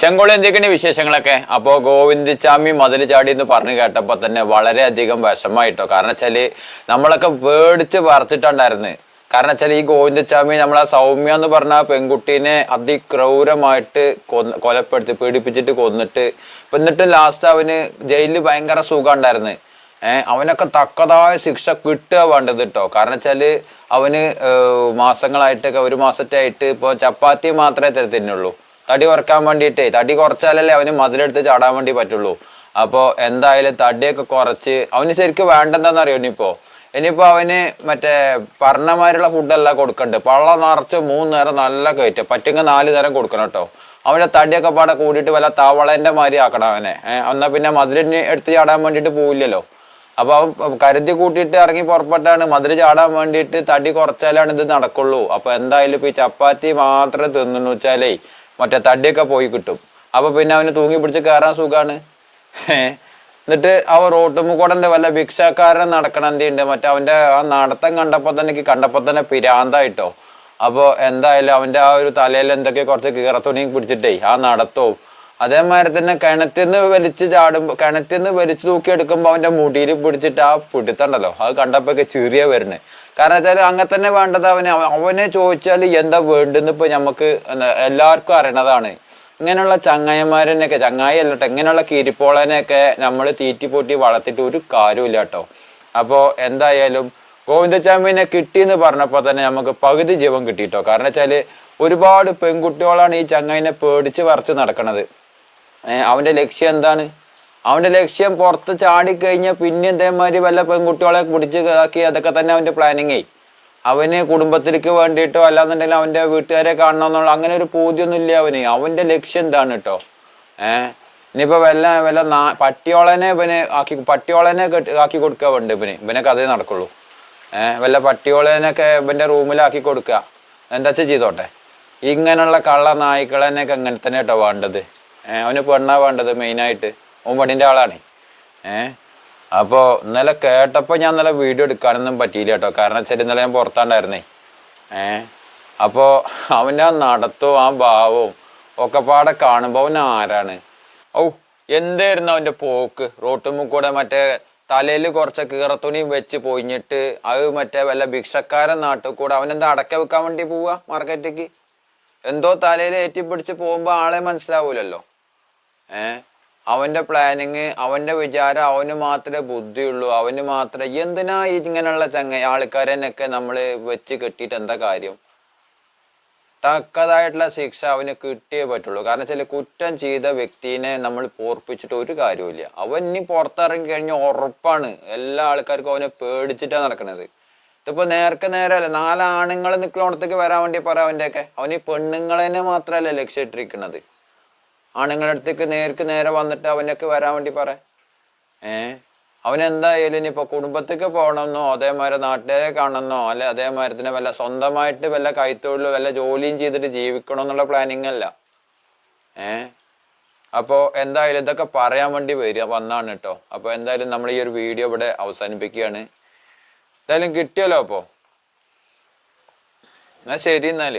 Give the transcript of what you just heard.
ചെങ്കോളി എന്തൊക്കെയാണ് വിശേഷങ്ങളൊക്കെ? അപ്പോൾ ഗോവിന്ദച്ചാമി മതിൽ ചാടി എന്ന് പറഞ്ഞു കേട്ടപ്പോൾ തന്നെ വളരെയധികം വിഷമായിട്ടോ കാരണം വെച്ചാൽ നമ്മളൊക്കെ പേടിച്ച് പറിച്ചിട്ടുണ്ടായിരുന്നു കാരണം വെച്ചാൽ ഈ ഗോവിന്ദച്ചാമി നമ്മളെ സൗമ്യ എന്ന് പറഞ്ഞ പെൺകുട്ടീനെ അതിക്രൂരമായിട്ട് കൊന്ന് കൊലപ്പെടുത്തി പീഡിപ്പിച്ചിട്ട് കൊന്നിട്ട്. എന്നിട്ട് ലാസ്റ്റ് അവന് ജയിലിൽ ഭയങ്കര സുഖം ഉണ്ടായിരുന്നു ഏഹ് അവനൊക്കെ തക്കതായ ശിക്ഷ കിട്ടുക വേണ്ടത് കേട്ടോ കാരണം വെച്ചാൽ അവന് മാസങ്ങളായിട്ടൊക്കെ ഒരു മാസത്തെ ആയിട്ട് ഇപ്പോൾ ചപ്പാത്തി മാത്രമേ തര തിന്നുള്ളൂ തടി കുറയ്ക്കാൻ വേണ്ടിയിട്ടേ. തടി കുറച്ചാലല്ലേ അവന് മതിലെടുത്ത് ചാടാൻ വേണ്ടി പറ്റുള്ളൂ. അപ്പോൾ എന്തായാലും തടിയൊക്കെ കുറച്ച് അവന് ശരിക്കും വേണ്ടെന്താന്ന് അറിയോ ഇനിയിപ്പോൾ ഇനിയിപ്പോ അവന് മറ്റേ പറഞ്ഞമാരുള്ള ഫുഡല്ല കൊടുക്കണ്ട്. പള്ള നിറച്ച് മൂന്ന് നേരം നല്ല കയറ്റം. പറ്റുമെങ്കിൽ നാല് നേരം കൊടുക്കണം കേട്ടോ. അവന്റെ തടിയൊക്കെ പാടെ കൂടിയിട്ട് വല്ല തവളേന്റെ മാതിരി ആക്കണം അവനെ. എന്നാൽ പിന്നെ മധുരന് എടുത്ത് ചാടാൻ വേണ്ടിയിട്ട് പോവില്ലല്ലോ. അപ്പോൾ അവൻ കരുതി കൂട്ടിയിട്ട് ഇറങ്ങി പുറപ്പെട്ടാണ് മധുര ചാടാൻ വേണ്ടിയിട്ട് തടി കുറച്ചാലാണ് ഇത് നടക്കുള്ളൂ. അപ്പോൾ എന്തായാലും ഇപ്പൊ ഈ ചപ്പാത്തി മാത്രം തിന്നുന്നു വെച്ചാലേ മറ്റേ തടിയൊക്കെ പോയി കിട്ടും. അപ്പോൾ പിന്നെ അവന് തൂങ്ങി പിടിച്ച് കയറാൻ സുഖമാണ് എന്നിട്ട് അവ റോട്ടുമുക്കോടന്റെ വല്ല ഭിക്ഷക്കാരൻ നടക്കണ എന്തിയുണ്ട്? മറ്റേ അവന്റെ ആ നടത്തം കണ്ടപ്പോൾ തന്നെ എനിക്ക് കണ്ടപ്പോ തന്നെ പിരാന്തായിട്ടോ. അപ്പോൾ എന്തായാലും അവന്റെ ആ ഒരു തലയിൽ എന്തൊക്കെ കുറച്ച് കീറത്തുണിയും പിടിച്ചിട്ടേ ആ നടത്തവും. അതേമാതിരി തന്നെ കിണറ്റിൽ നിന്ന് വലിച്ച് ചാടുമ്പോ കിണറ്റിൽ വലിച്ചു തൂക്കി തൂക്കിയെടുക്കുമ്പോൾ അവന്റെ മുടിയിൽ പിടിച്ചിട്ട് ആ പിടുത്തണ്ടല്ലോ അത് കണ്ടപ്പോഴൊക്കെ ചെറിയ വരുന്നത് കാരണം വെച്ചാൽ അങ്ങനെ തന്നെ വേണ്ടത് അവന്. അവനെ ചോദിച്ചാൽ എന്താ വേണ്ടെന്ന് ഇപ്പൊ നമുക്ക് എല്ലാവർക്കും അറിയണതാണ്. ഇങ്ങനെയുള്ള ചങ്ങായിമാരനെയൊക്കെ ചങ്ങായി അല്ലട്ടോ ഇങ്ങനെയുള്ള കിരിപ്പോളനെയൊക്കെ നമ്മൾ തീറ്റിപ്പൊട്ടി വളർത്തിയിട്ട് ഒരു കാര്യമില്ല കേട്ടോ. അപ്പോൾ എന്തായാലും ഗോവിന്ദച്ചാമിനെ കിട്ടിയെന്ന് പറഞ്ഞപ്പോൾ തന്നെ നമുക്ക് പകുതി ജീവൻ കിട്ടിയിട്ടോ കാരണം വെച്ചാൽ ഒരുപാട് പെൺകുട്ടികളാണ് ഈ ചങ്ങായിനെ പേടിച്ച് വരച്ച് നടക്കണത്. അവന്റെ ലക്ഷ്യം എന്താണ്? അവന്റെ ലക്ഷ്യം പുറത്ത് ചാടിക്കഴിഞ്ഞാൽ പിന്നെ ഇതേമാതിരി വല്ല പെൺകുട്ടികളെ പിടിച്ച് ഇതാക്കി അതൊക്കെ തന്നെ അവന്റെ പ്ലാനിങ്ങേ അവന് കുടുംബത്തിലേക്ക് വേണ്ടിയിട്ടോ അല്ലാന്നുണ്ടെങ്കിൽ അവന്റെ വീട്ടുകാരെ കാണണം എന്നുള്ള അങ്ങനെ ഒരു പൂതിയൊന്നും ഇല്ല അവന്. അവന്റെ ലക്ഷ്യം എന്താണ് കേട്ടോ ഏഹ് ഇനിയിപ്പോൾ വല്ല വല്ല നാ പട്ടിയോളനെ ഇവന് ആക്കി പട്ടിയോളനെ കെട്ടി ആക്കി കൊടുക്കുക വേണ്ട ഇവന്. ഇവനെ കഥയെ നടക്കുള്ളൂ. ഏഹ് വല്ല പട്ടിയോളനൊക്കെ ഇവന്റെ റൂമിലാക്കി കൊടുക്കുക എന്താ വെച്ചാൽ ചെയ്തോട്ടെ? ഇങ്ങനെയുള്ള കള്ള നായ്ക്കളെന്നൊക്കെ അങ്ങനെ തന്നെ കേട്ടോ വേണ്ടത് അവന് പെണ്ണാ വേണ്ടത് മെയിനായിട്ട് ഓൻ പണിന്റെ ആളാണ്. ഏഹ് അപ്പോൾ ഇന്നലെ കേട്ടപ്പോൾ ഞാൻ ഇന്നലെ വീഡിയോ എടുക്കാനൊന്നും പറ്റിയില്ല കേട്ടോ. കാരണം വെച്ചാൽ ഇന്നലെ ഞാൻ പുറത്താണ്ടായിരുന്നേ. ഏഹ് അപ്പോൾ അവന്റെ ആ നടത്തവും ആ ഭാവവും ഒക്കെ പാടെ കാണുമ്പോൾ അവൻ ആരാണ്? ഔ എന്തായിരുന്നു അവന്റെ പോക്ക്? റോട്ടുമ്മ കൂടെ മറ്റേ തലയിൽ കുറച്ച് കീറത്തുണിയും വെച്ച് പൊയിഞ്ഞിട്ട് അത് മറ്റേ വല്ല ഭിക്ഷക്കാരൻ നാട്ടിൽ കൂടെ അവനെന്താ അടക്ക വെക്കാൻ വേണ്ടി പോവുക മാർക്കറ്റിലേക്ക്? എന്തോ തലയിൽ ഏറ്റിപ്പിടിച്ച് പോകുമ്പോൾ ആളെ മനസ്സിലാവൂലല്ലോ. ഏ? അവന്റെ പ്ലാനിങ് അവന്റെ വിചാരം അവന് മാത്രമേ ബുദ്ധിയുള്ളൂ. അവന് മാത്രമേ എന്തിനാ ഇങ്ങനെയുള്ള ചങ്ങ ആൾക്കാരെന്നൊക്കെ നമ്മൾ വെച്ച് കെട്ടിയിട്ട് എന്താ കാര്യം? തക്കതായിട്ടുള്ള ശിക്ഷ അവന് കിട്ടിയേ പറ്റുള്ളൂ. കാരണം വെച്ചാൽ കുറ്റം ചെയ്ത വ്യക്തിനെ നമ്മൾ പോർപ്പിച്ചിട്ട് ഒരു കാര്യമില്ല അവൻ ഇനി പുറത്തിറങ്ങി കഴിഞ്ഞാൽ ഉറപ്പാണ്. എല്ലാ ആൾക്കാർക്കും അവനെ പേടിച്ചിട്ടാണ് നടക്കുന്നത് ഇതിപ്പോൾ നേർക്ക് നേരല്ല നാലാണുങ്ങൾ നിൽക്കുന്നിടത്തേക്ക് വരാൻ വേണ്ടി പറ അവന്റെയൊക്കെ. അവന് പെണ്ണുങ്ങളെ മാത്രമല്ല ലക്ഷ്യമിട്ടിരിക്കുന്നത് ആണുങ്ങളുടെ അടുത്തേക്ക് നേർക്ക് നേരെ വന്നിട്ട് അവനൊക്കെ വരാൻ വേണ്ടി പറ. ഏ? അവനെന്തായാലും ഇനിയിപ്പോൾ കുടുംബത്തേക്ക് പോകണമെന്നോ അതേമാതിരി നാട്ടുകാരെ കാണണമെന്നോ അല്ലെ അതേമാതിരി തന്നെ വല്ല സ്വന്തമായിട്ട് വല്ല കൈത്തൊഴിലോ വല്ല ജോലിയും ചെയ്തിട്ട് ജീവിക്കണം എന്നുള്ള പ്ലാനിങ് അല്ല. ഏ? അപ്പോൾ എന്തായാലും ഇതൊക്കെ പറയാൻ വേണ്ടി വരിക വന്നാണ് കേട്ടോ അപ്പോൾ എന്തായാലും നമ്മൾ ഈ ഒരു വീഡിയോ ഇവിടെ അവസാനിപ്പിക്കുകയാണ്. എന്തായാലും കിട്ടിയല്ലോ അപ്പോൾ എന്നാൽ ശരി എന്നാൽ.